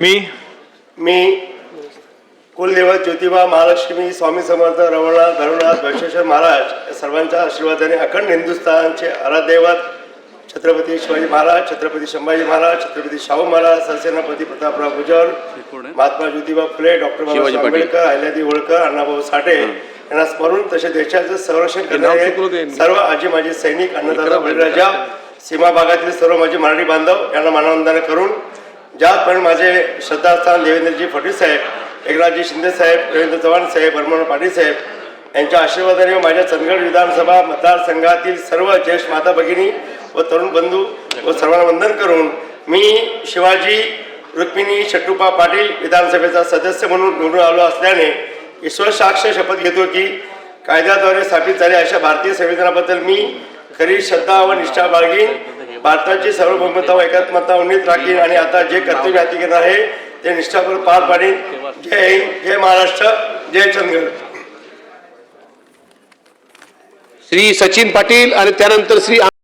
मी मी कुलदेवत ज्योतिबा महालक्ष्मी स्वामी समर्थ रमणनाथ धर्मनाथ बसवेश्वर महाराज सर्वांच्या आशीर्वादाने अखंड हिंदुस्थानचे आराध्यदैवत छत्रपती शिवाजी महाराज छत्रपती संभाजी महाराज छत्रपती शाहू महाराज सरसेनापती प्रतापराव गुजर महात्मा ज्योतिबा फुले डॉक्टर बाबासाहेब. आंबेडकर अहिल्यादेवी होळकर अण्णाभाऊ साठे यांना स्मरून तसे देशाचं संरक्षण करणारे. सर्व आजी माजी सैनिक अन्नदाता बळीराजा सीमा भागातील सर्व माझे मराठी बांधव यांना मानवंदना करून ज्याप्रमाणे माझे श्रद्धास्थान देवेंद्रजी फडणवीस साहेब एकनाथजी शिंदे साहेब रवींद्र चव्हाण साहेब हरमोहन पाटील साहेब यांच्या आशीर्वादाने माझ्या चंदगड विधानसभा मतदारसंघातील सर्व ज्येष्ठ माता भगिनी व तरुण बंधू व सर्वांना वंदन करून मी शिवाजी रुक्मिणी शट्टुपा पाटील विधानसभेचा सदस्य म्हणून निवडून आलो असल्याने ईश्वर साक्ष शपथ घेतो की कायद्याद्वारे स्थापित झाले अशा भारतीय संविधानाबद्दल मी खरी श्रद्धा व निष्ठा बाळगीन. भारताची सार्वभौमता व एकात्मता उन्नीत राखीन आणि आता जे कर्तव्य हाती घेणार आहे ते निष्ठापूर पार पाडीन. जय हिंद जय महाराष्ट्र जय चंद्रगड श्री सचिन पाटील आणि त्यानंतर श्री